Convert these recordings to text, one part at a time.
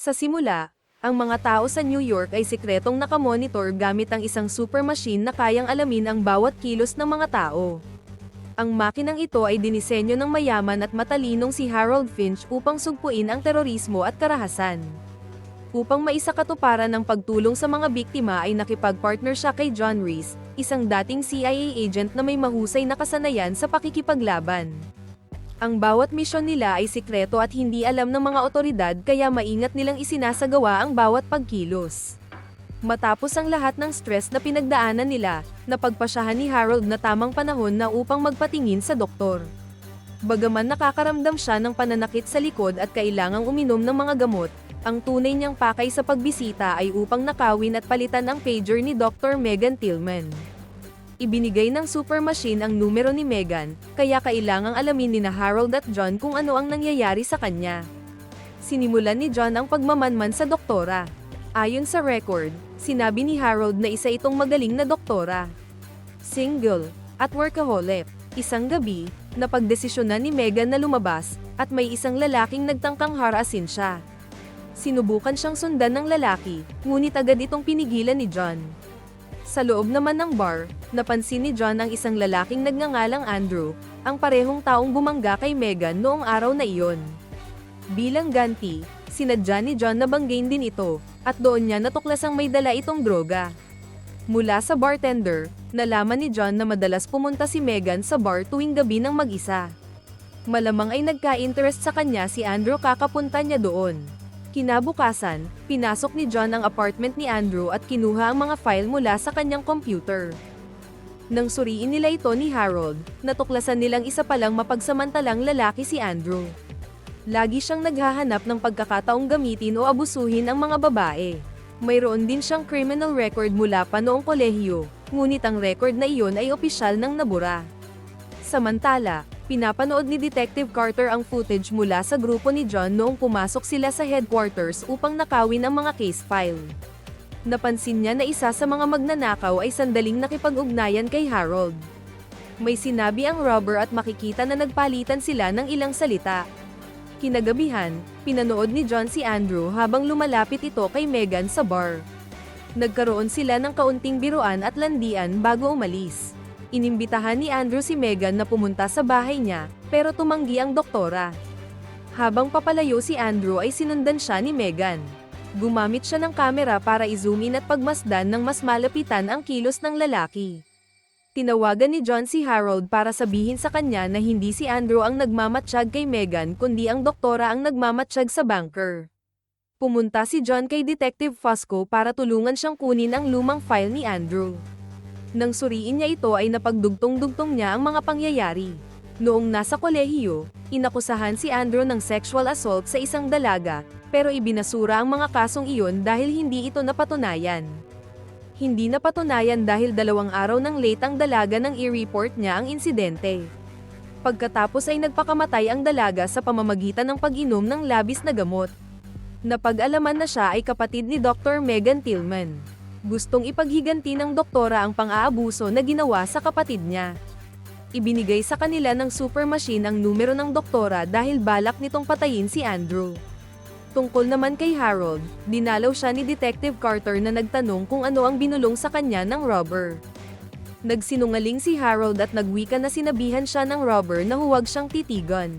Sa simula, ang mga tao sa New York ay sikretong nakamonitor gamit ang isang super machine na kayang alamin ang bawat kilos ng mga tao. Ang makinang ito ay dinisenyo ng mayaman at matalinong si Harold Finch upang sugpuin ang terorismo at karahasan. Upang maisakatuparan ng pagtulong sa mga biktima ay nakipag-partner siya kay John Reese, isang dating CIA agent na may mahusay na kasanayan sa pakikipaglaban. Ang bawat misyon nila ay sikreto at hindi alam ng mga otoridad kaya maingat nilang isinasagawa ang bawat pagkilos. Matapos ang lahat ng stress na pinagdaanan nila, napagpasyahan ni Harold na tamang panahon na upang magpatingin sa doktor. Bagaman nakakaramdam siya ng pananakit sa likod at kailangang uminom ng mga gamot, ang tunay niyang pakay sa pagbisita ay upang nakawin at palitan ang pager ni Dr. Megan Tillman. Ibinigay ng super machine ang numero ni Megan, kaya kailangang alamin ni na Harold at John kung ano ang nangyayari sa kanya. Sinimulan ni John ang pagmamanman sa doktora. Ayon sa record, sinabi ni Harold na isa itong magaling na doktora. Single, at workaholic. Isang gabi, napagdesisyonan ni Megan na lumabas, at may isang lalaking nagtangkang harasin siya. Sinubukan siyang sundan ng lalaki, ngunit agad itong pinigilan ni John. Sa loob naman ng bar, napansin ni John ang isang lalaking nagngangalang Andrew, ang parehong taong bumangga kay Megan noong araw na iyon. Bilang ganti, sinadya ni John na banggain din ito, at doon niya natuklasang may dala itong droga. Mula sa bartender, nalaman ni John na madalas pumunta si Megan sa bar tuwing gabi ng mag-isa. Malamang ay nagka-interest sa kanya si Andrew kakapunta niya doon. Kinabukasan, pinasok ni John ang apartment ni Andrew at kinuha ang mga file mula sa kanyang computer. Nang suriin nila ito ni Harold, natuklasan nilang isa palang mapagsamantalang lalaki si Andrew. Lagi siyang naghahanap ng pagkakataong gamitin o abusuhin ang mga babae. Mayroon din siyang criminal record mula pa noong kolehiyo, ngunit ang record na iyon ay opisyal ng nabura. Samantala, pinapanood ni Detective Carter ang footage mula sa grupo ni John noong pumasok sila sa headquarters upang nakawin ang mga case file. Napansin niya na isa sa mga magnanakaw ay sandaling nakipag-ugnayan kay Harold. May sinabi ang robber at makikita na nagpalitan sila ng ilang salita. Kinagabihan, pinanood ni John si Andrew habang lumalapit ito kay Megan sa bar. Nagkaroon sila ng kaunting biruan at landian bago umalis. Inimbitahan ni Andrew si Megan na pumunta sa bahay niya, pero tumanggi ang doktora. Habang papalayo si Andrew ay sinundan siya ni Megan. Gumamit siya ng kamera para i-zoom in at pagmasdan ng mas malapitan ang kilos ng lalaki. Tinawagan ni John si Harold para sabihin sa kanya na hindi si Andrew ang nagmamatsyag kay Megan kundi ang doktora ang nagmamatsyag sa banker. Pumunta si John kay Detective Fusco para tulungan siyang kunin ang lumang file ni Andrew. Nang suriin niya ito ay napagdugtong-dugtong niya ang mga pangyayari. Noong nasa kolehiyo, inakusahan si Andrew ng sexual assault sa isang dalaga, pero ibinasura ang mga kasong iyon dahil hindi ito napatunayan. Hindi napatunayan dahil dalawang araw nang late ang dalaga nang i-report niya ang insidente. Pagkatapos ay nagpakamatay ang dalaga sa pamamagitan ng pag-inom ng labis na gamot. Napag-alaman na siya ay kapatid ni Dr. Megan Tillman. Gustong ipaghiganti ng doktora ang pang-aabuso na ginawa sa kapatid niya. Ibinigay sa kanila ng super machine ang numero ng doktora dahil balak nitong patayin si Andrew. Tungkol naman kay Harold, dinalaw siya ni Detective Carter na nagtanong kung ano ang binulong sa kanya ng robber. Nagsinungaling si Harold at nagwika na sinabihan siya ng robber na huwag siyang titigan.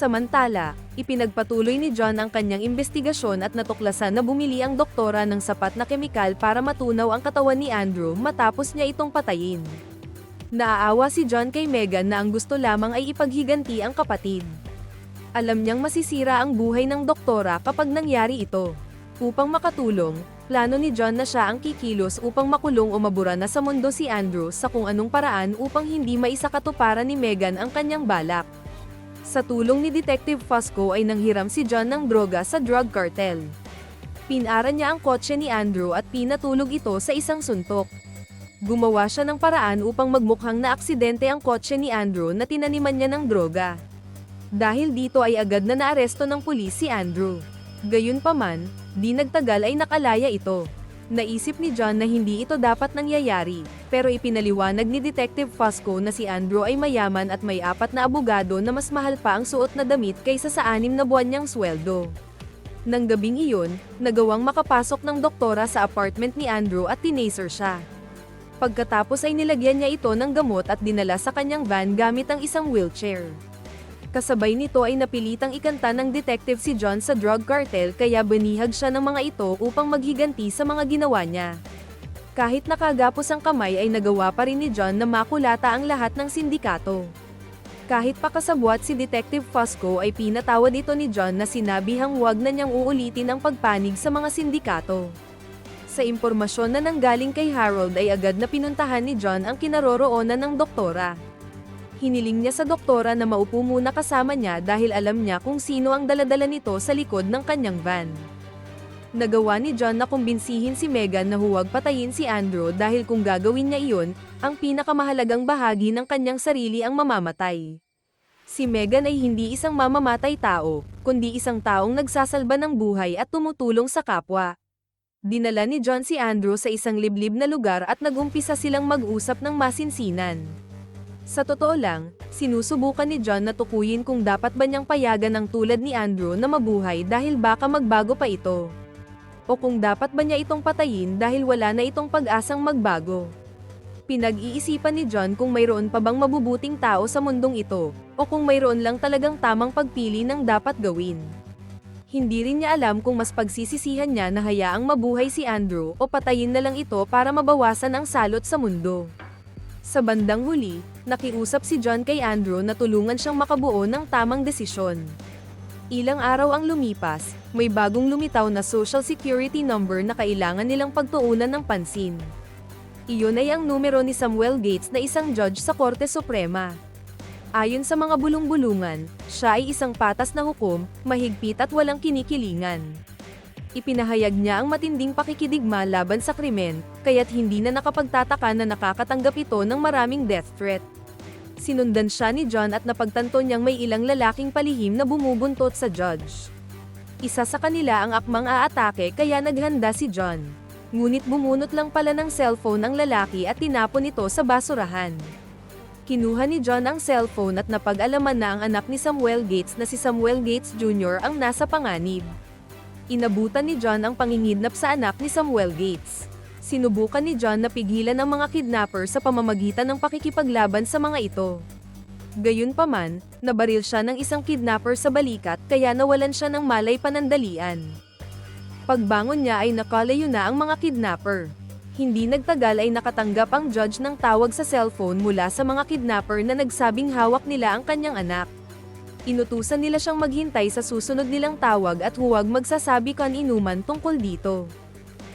Samantala, ipinagpatuloy ni John ang kanyang investigasyon at natuklasan na bumili ang doktora ng sapat na kemikal para matunaw ang katawan ni Andrew matapos niya itong patayin. Naaawa si John kay Megan na ang gusto lamang ay ipaghiganti ang kapatid. Alam niyang masisira ang buhay ng doktora kapag nangyari ito. Upang makatulong, plano ni John na siya ang kikilos upang makulong o mabura na sa mundo si Andrew sa kung anong paraan upang hindi maisakatuparan ni Megan ang kanyang balak. Sa tulong ni Detective Fusco ay nanghiram si John ng droga sa drug cartel. Pinara niya ang kotse ni Andrew at pinatulog ito sa isang suntok. Gumawa siya ng paraan upang magmukhang na aksidente ang kotse ni Andrew na tinaniman niya ng droga. Dahil dito ay agad na naaresto ng pulis si Andrew. Gayunpaman, di nagtagal ay nakalaya ito. Naisip ni John na hindi ito dapat nangyayari, pero ipinaliwanag ni Detective Fusco na si Andrew ay mayaman at may apat na abogado na mas mahal pa ang suot na damit kaysa sa anim na buwan niyang sweldo. Nang gabing iyon, nagawang makapasok ng doktora sa apartment ni Andrew at tinaser siya. Pagkatapos ay nilagyan niya ito ng gamot at dinala sa kanyang van gamit ang isang wheelchair. Kasabay nito ay napilitang ikanta ng detective si John sa drug cartel kaya binihag siya ng mga ito upang maghiganti sa mga ginawa niya. Kahit nakagapos ang kamay ay nagawa pa rin ni John na makulata ang lahat ng sindikato. Kahit pa kasabwat si Detective Fusco ay pinatawad ito ni John na sinabihang huwag na niyang uulitin ang pagpanig sa mga sindikato. Sa impormasyon na nanggaling kay Harold ay agad na pinuntahan ni John ang kinaroroonan ng doktora. Hiniling niya sa doktora na maupo muna kasama niya dahil alam niya kung sino ang daladala nito sa likod ng kanyang van. Nagawa ni John na kumbinsihin si Megan na huwag patayin si Andrew dahil kung gagawin niya iyon, ang pinakamahalagang bahagi ng kanyang sarili ang mamamatay. Si Megan ay hindi isang mamamatay tao, kundi isang taong nagsasalba ng buhay at tumutulong sa kapwa. Dinala ni John si Andrew sa isang liblib na lugar at nagumpisa silang mag-usap ng masinsinan. Sa totoo lang, sinusubukan ni John na tukuyin kung dapat ba niyang payagan ng tulad ni Andrew na mabuhay dahil baka magbago pa ito. O kung dapat ba niya itong patayin dahil wala na itong pag-asang magbago. Pinag-iisipan ni John kung mayroon pa bang mabubuting tao sa mundong ito, o kung mayroon lang talagang tamang pagpili ng dapat gawin. Hindi rin niya alam kung mas pagsisisihan niya na hayaang mabuhay si Andrew o patayin na lang ito para mabawasan ang salot sa mundo. Sa bandang huli, nakiusap si John kay Andrew na tulungan siyang makabuo ng tamang desisyon. Ilang araw ang lumipas, may bagong lumitaw na social security number na kailangan nilang pagtuunan ng pansin. Iyon ay ang numero ni Samuel Gates na isang judge sa Korte Suprema. Ayon sa mga bulong-bulungan, siya ay isang patas na hukom, mahigpit at walang kinikilingan. Ipinahayag niya ang matinding pakikidigma laban sa krimen, kaya't hindi na nakapagtataka na nakakatanggap ito ng maraming death threat. Sinundan siya ni John at napagtanto niyang may ilang lalaking palihim na bumubuntot sa judge. Isa sa kanila ang akmang aatake kaya naghanda si John. Ngunit bumunot lang pala ng cellphone ang lalaki at tinapon ito sa basurahan. Kinuha ni John ang cellphone at napag-alaman na ang anak ni Samuel Gates na si Samuel Gates Jr. ang nasa panganib. Inabutan ni John ang pangingidnap sa anak ni Samuel Gates. Sinubukan ni John na pigilan ang mga kidnapper sa pamamagitan ng pakikipaglaban sa mga ito. Gayunpaman, nabaril siya ng isang kidnapper sa balikat kaya nawalan siya ng malay panandalian. Pagbangon niya ay nakalayo na ang mga kidnapper. Hindi nagtagal ay nakatanggap ang judge ng tawag sa cellphone mula sa mga kidnapper na nagsabing hawak nila ang kanyang anak. Inutusan nila siyang maghintay sa susunod nilang tawag at huwag magsasabi kan inuman tungkol dito.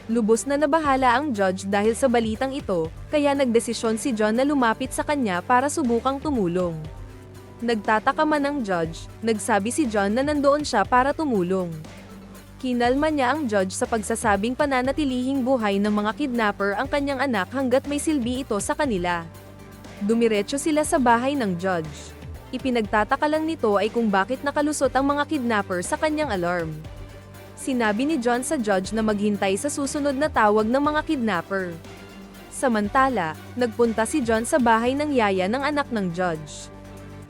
Lubos na nabahala ang judge dahil sa balitang ito, kaya nagdesisyon si John na lumapit sa kanya para subukang tumulong. Nagtataka man ang judge, nagsabi si John na nandoon siya para tumulong. Kinalma niya ang judge sa pagsasabing pananatilihing buhay ng mga kidnapper ang kanyang anak hanggat may silbi ito sa kanila. Dumiretso sila sa bahay ng judge. Ipinagtataka lang nito ay kung bakit nakalusot ang mga kidnapper sa kanyang alarm. Sinabi ni John sa judge na maghintay sa susunod na tawag ng mga kidnapper. Samantala, nagpunta si John sa bahay ng yaya ng anak ng judge.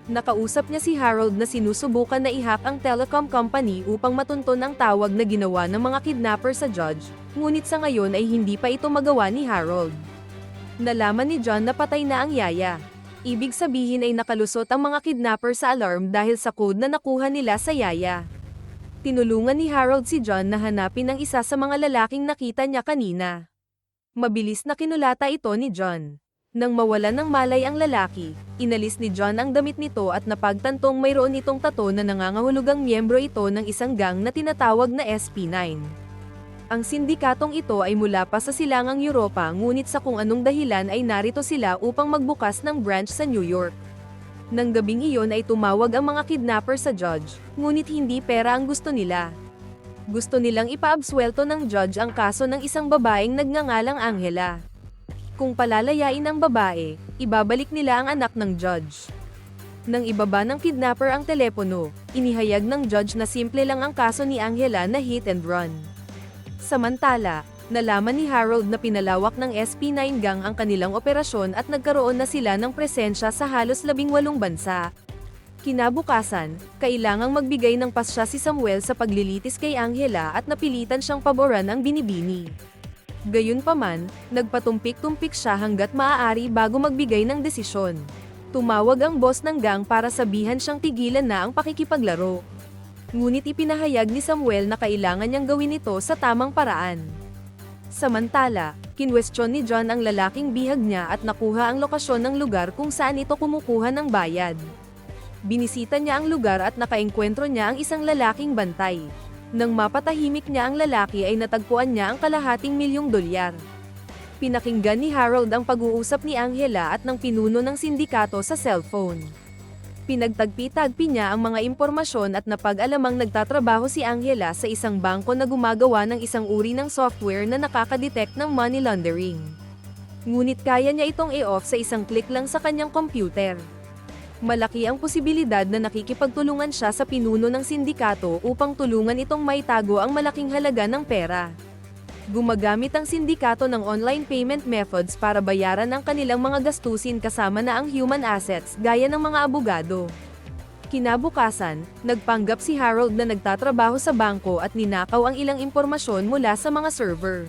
Nakausap niya si Harold na sinusubukan na ihack ang telecom company upang matunton ang tawag na ginawa ng mga kidnapper sa judge, ngunit sa ngayon ay hindi pa ito magawa ni Harold. Nalaman ni John na patay na ang yaya. Ibig sabihin ay nakalusot ang mga kidnapper sa alarm dahil sa code na nakuha nila sa yaya. Tinulungan ni Harold si John na hanapin ang isa sa mga lalaking nakita niya kanina. Mabilis na kinulata ito ni John. Nang mawalan ng malay ang lalaki, inalis ni John ang damit nito at napagtantong mayroon itong tato na nangangahulugang miyembro ito ng isang gang na tinatawag na SP9. Ang sindikatong ito ay mula pa sa silangang Europa ngunit sa kung anong dahilan ay narito sila upang magbukas ng branch sa New York. Nang gabing iyon ay tumawag ang mga kidnapper sa judge, ngunit hindi pera ang gusto nila. Gusto nilang ipaabswelto ng judge ang kaso ng isang babaeng nagngangalang Angela. Kung palalayain ang babae, ibabalik nila ang anak ng judge. Nang ibaba ng kidnapper ang telepono, inihayag ng judge na simple lang ang kaso ni Angela na hit and run. Samantala, nalaman ni Harold na pinalawak ng SP9 gang ang kanilang operasyon at nagkaroon na sila ng presensya sa halos labing walong bansa. Kinabukasan, kailangang magbigay ng pasya si Samuel sa paglilitis kay Angela at napilitan siyang paboran ang binibini. Gayunpaman, nagpatumpik-tumpik siya hanggat maaari bago magbigay ng desisyon. Tumawag ang boss ng gang para sabihan siyang tigilan na ang pakikipaglaro. Ngunit ipinahayag ni Samuel na kailangan niyang gawin ito sa tamang paraan. Samantala, kinwestiyon ni John ang lalaking bihag niya at nakuha ang lokasyon ng lugar kung saan ito kumukuha ng bayad. Binisita niya ang lugar at nakaengkwentro niya ang isang lalaking bantay. Nang mapatahimik niya ang lalaki ay natagpuan niya ang kalahating milyong dolyar. Pinakinggan ni Harold ang pag-uusap ni Angela at ng pinuno ng sindikato sa cellphone. Pinagtagpi-tagpi niya ang mga impormasyon at napag-alamang nagtatrabaho si Angela sa isang bangko na gumagawa ng isang uri ng software na nakakadetect ng money laundering. Ngunit kaya niya itong i-off sa isang click lang sa kanyang computer. Malaki ang posibilidad na nakikipagtulungan siya sa pinuno ng sindikato upang tulungan itong maitago ang malaking halaga ng pera. Gumagamit ang sindikato ng online payment methods para bayaran ang kanilang mga gastusin kasama na ang human assets gaya ng mga abogado. Kinabukasan, nagpanggap si Harold na nagtatrabaho sa bangko at ninakaw ang ilang impormasyon mula sa mga server.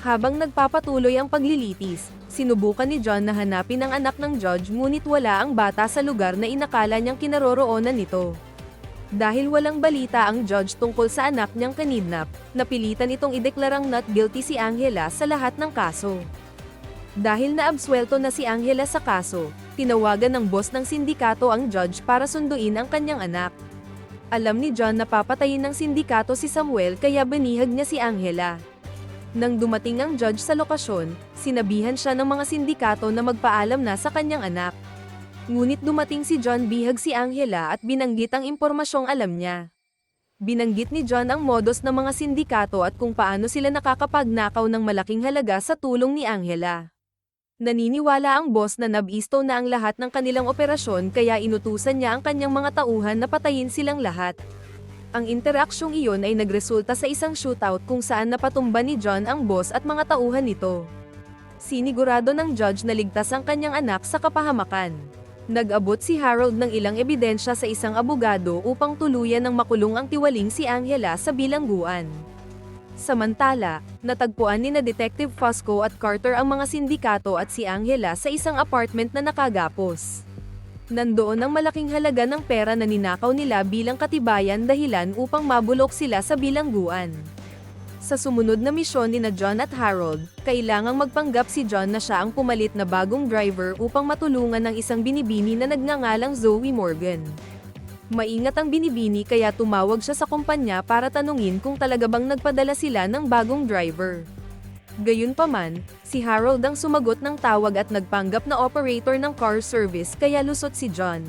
Habang nagpapatuloy ang paglilitis, sinubukan ni John na hanapin ang anak ng judge ngunit wala ang bata sa lugar na inakala niyang kinaroroonan nito. Dahil walang balita ang judge tungkol sa anak niyang kanidnap, napilitan itong ideklarang not guilty si Angela sa lahat ng kaso. Dahil naabswelto na si Angela sa kaso, tinawagan ng boss ng sindikato ang judge para sunduin ang kanyang anak. Alam ni John na papatayin ng sindikato si Samuel kaya binihag niya si Angela. Nang dumating ang judge sa lokasyon, sinabihan siya ng mga sindikato na magpaalam na sa kanyang anak. Ngunit dumating si John bihag si Angela at binanggit ang impormasyong alam niya. Binanggit ni John ang modus ng mga sindikato at kung paano sila nakakapagnakaw ng malaking halaga sa tulong ni Angela. Naniniwala ang boss na nabisto na ang lahat ng kanilang operasyon kaya inutusan niya ang kanyang mga tauhan na patayin silang lahat. Ang interaksyong iyon ay nagresulta sa isang shootout kung saan napatumba ni John ang boss at mga tauhan nito. Sinigurado ng judge na ligtas ang kanyang anak sa kapahamakan. Nag-abot si Harold ng ilang ebidensya sa isang abogado upang tuluyan ng makulong ang tiwaling si Angela sa bilangguan. Samantala, natagpuan ni na Detective Fosco at Carter ang mga sindikato at si Angela sa isang apartment na nakagapos. Nandoon ang malaking halaga ng pera na ninakaw nila bilang katibayan dahilan upang mabulok sila sa bilangguan. Sa sumunod na misyon ni na John at Harold, kailangang magpanggap si John na siya ang pumalit na bagong driver upang matulungan ng isang binibini na nagngangalang Zoe Morgan. Maingat ang binibini kaya tumawag siya sa kumpanya para tanungin kung talaga bang nagpadala sila ng bagong driver. Gayunpaman, si Harold ang sumagot ng tawag at nagpanggap na operator ng car service kaya lusot si John.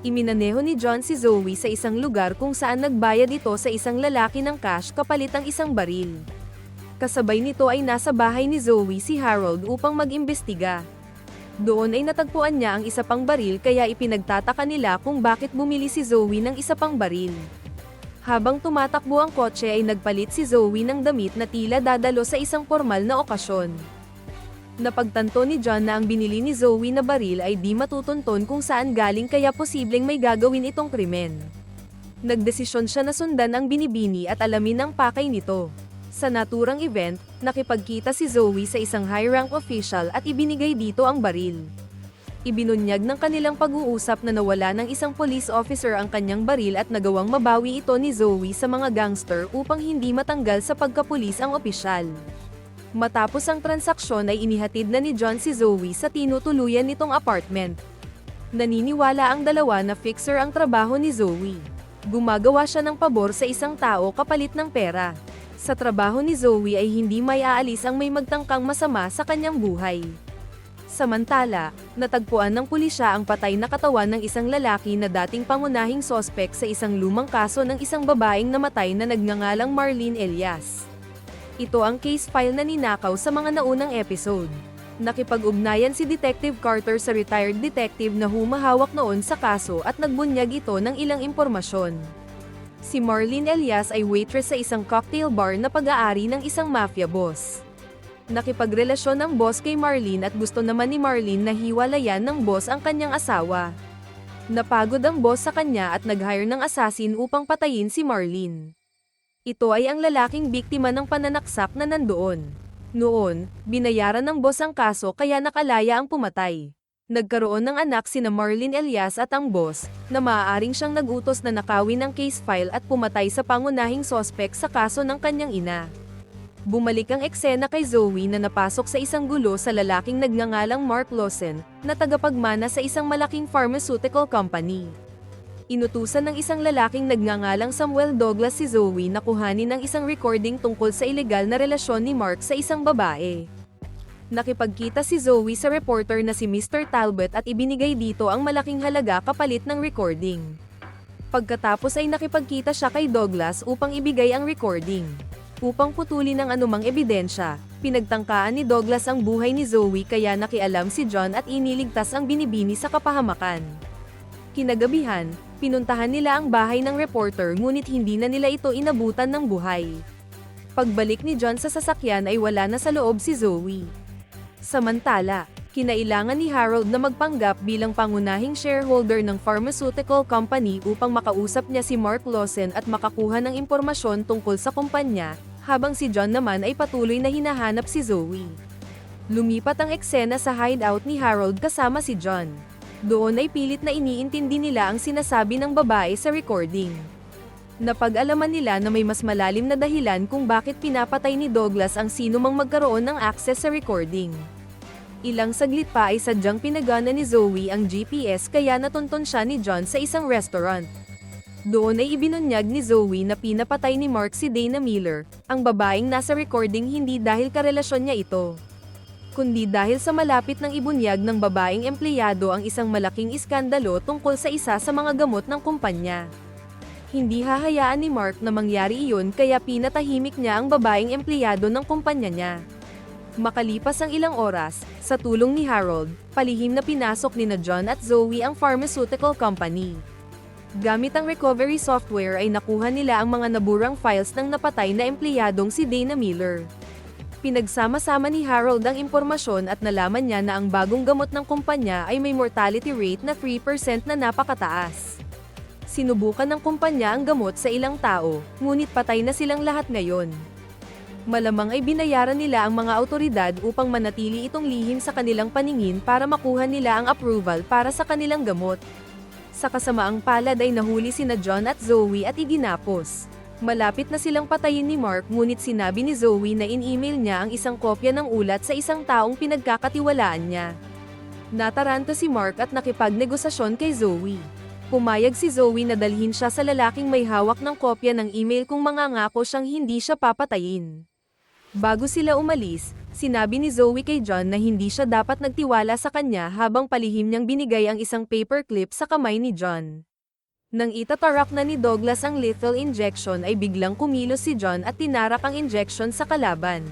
Iminaneho ni John si Zoe sa isang lugar kung saan nagbayad ito sa isang lalaki ng cash kapalit ang isang baril. Kasabay nito ay nasa bahay ni Zoe si Harold upang mag-imbestiga. Doon ay natagpuan niya ang isa pang baril kaya ipinagtataka nila kung bakit bumili si Zoe ng isa pang baril. Habang tumatakbo ang kotse ay nagpalit si Zoe ng damit na tila dadalo sa isang formal na okasyon. Napagtanto ni John na ang binili ni Zoe na baril ay di matutunton kung saan galing kaya posibleng may gagawin itong krimen. Nagdesisyon siya na sundan ang binibini at alamin ang pakay nito. Sa naturang event, nakipagkita si Zoe sa isang high-rank official at ibinigay dito ang baril. Ibinunyag ng kanilang pag-uusap na nawala ng isang police officer ang kanyang baril at nagawang mabawi ito ni Zoe sa mga gangster upang hindi matanggal sa pagkapulis ang opisyal. Matapos ang transaksyon ay inihatid na ni John si Zoe sa tinutuluyan nitong apartment. Naniniwala ang dalawa na fixer ang trabaho ni Zoe. Gumagawa siya ng pabor sa isang tao kapalit ng pera. Sa trabaho ni Zoe ay hindi may aalis ang may magtangkang masama sa kanyang buhay. Samantala, natagpuan ng pulisya ang patay na katawan ng isang lalaki na dating pangunahing sospek sa isang lumang kaso ng isang babaeng namatay na nagngangalang Marlene Elias. Ito ang case file na ninakaw sa mga naunang episode. Nakipag-ugnayan si Detective Carter sa retired detective na humahawak noon sa kaso at nagbunyag ito ng ilang impormasyon. Si Marlene Elias ay waitress sa isang cocktail bar na pag-aari ng isang mafia boss. Nakipagrelasyon ng boss kay Marlene at gusto naman ni Marlene na hiwalayan ng boss ang kanyang asawa. Napagod ang boss sa kanya at nag-hire ng assassin upang patayin si Marlene. Ito ay ang lalaking biktima ng pananaksak na nandoon. Noon, binayaran ng boss ang kaso kaya nakalaya ang pumatay. Nagkaroon ng anak sina Marlene Elias at ang boss, na maaaring siyang nagutos na nakawin ang case file at pumatay sa pangunahing sospek sa kaso ng kanyang ina. Bumalik ang eksena kay Zoe na napasok sa isang gulo sa lalaking nagngangalang Mark Lawson, na tagapagmana sa isang malaking pharmaceutical company. Inutusan ng isang lalaking nagngangalang Samuel Douglas si Zoe na kuhanin ng isang recording tungkol sa ilegal na relasyon ni Mark sa isang babae. Nakipagkita si Zoe sa reporter na si Mr. Talbot at ibinigay dito ang malaking halaga kapalit ng recording. Pagkatapos ay nakipagkita siya kay Douglas upang ibigay ang recording. Upang putulin ang anumang ebidensya, pinagtangkaan ni Douglas ang buhay ni Zoe kaya nakialam si John at iniligtas ang binibini sa kapahamakan. Kinagabihan, pinuntahan nila ang bahay ng reporter ngunit hindi na nila ito inabutan ng buhay. Pagbalik ni John sa sasakyan ay wala na sa loob si Zoe. Samantala, kinailangan ni Harold na magpanggap bilang pangunahing shareholder ng pharmaceutical company upang makausap niya si Mark Lawson at makakuha ng impormasyon tungkol sa kumpanya, habang si John naman ay patuloy na hinahanap si Zoe. Lumipat ang eksena sa hideout ni Harold kasama si John. Doon ay pilit na iniintindi nila ang sinasabi ng babae sa recording. Napag-alaman nila na may mas malalim na dahilan kung bakit pinapatay ni Douglas ang sino mang magkaroon ng access sa recording. Ilang saglit pa ay sadyang pinagana ni Zoe ang GPS kaya natunton siya ni John sa isang restaurant. Doon ay ibinunyag ni Zoe na pinapatay ni Mark si Dana Miller, ang babaeng nasa recording hindi dahil karelasyon niya ito. Kundi dahil sa malapit ng ibunyag ng babaeng empleyado ang isang malaking iskandalo tungkol sa isa sa mga gamot ng kumpanya. Hindi hahayaan ni Mark na mangyari iyon kaya pinatahimik niya ang babaeng empleyado ng kumpanya niya. Makalipas ang ilang oras, sa tulong ni Harold, palihim na pinasok ni na John at Zoe ang pharmaceutical company. Gamit ang recovery software ay nakuha nila ang mga naburang files ng napatay na empleyadong si Dana Miller. Pinagsama-sama ni Harold ang impormasyon at nalaman niya na ang bagong gamot ng kumpanya ay may mortality rate na 3% na napakataas. Sinubukan ng kumpanya ang gamot sa ilang tao, ngunit patay na silang lahat ngayon. Malamang ay binayaran nila ang mga autoridad upang manatili itong lihim sa kanilang paningin para makuha nila ang approval para sa kanilang gamot. Sa kasamaang palad ay nahuli sina John at Zoe at iginapos. Malapit na silang patayin ni Mark ngunit sinabi ni Zoe na in-email niya ang isang kopya ng ulat sa isang taong pinagkakatiwalaan niya. Nataranta si Mark at nakipagnegosasyon kay Zoe. Pumayag si Zoe na dalhin siya sa lalaking may hawak ng kopya ng email kung mangangako siyang hindi siya papatayin. Bago sila umalis, sinabi ni Zoe kay John na hindi siya dapat nagtiwala sa kanya habang palihim niyang binigay ang isang paperclip sa kamay ni John. Nang itatarak na ni Douglas ang lethal injection ay biglang kumilos si John at tinarak ang injection sa kalaban.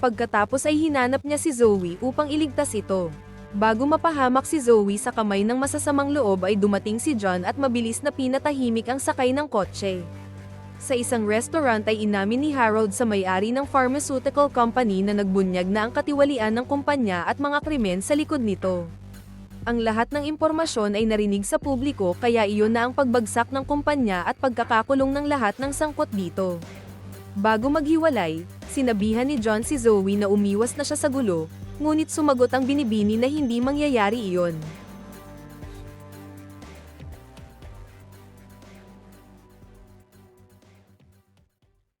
Pagkatapos ay hinanap niya si Zoe upang iligtas ito. Bago mapahamak si Zoe sa kamay ng masasamang loob ay dumating si John at mabilis na pinatahimik ang sakay ng kotse. Sa isang restaurant ay inamin ni Harold sa may-ari ng pharmaceutical company na nagbunyag na ang katiwalian ng kumpanya at mga krimen sa likod nito. Ang lahat ng impormasyon ay narinig sa publiko kaya iyon na ang pagbagsak ng kumpanya at pagkakakulong ng lahat ng sangkot dito. Bago maghiwalay, sinabihan ni John si Zoe na umiwas na siya sa gulo, ngunit sumagot ang binibini na hindi mangyayari iyon.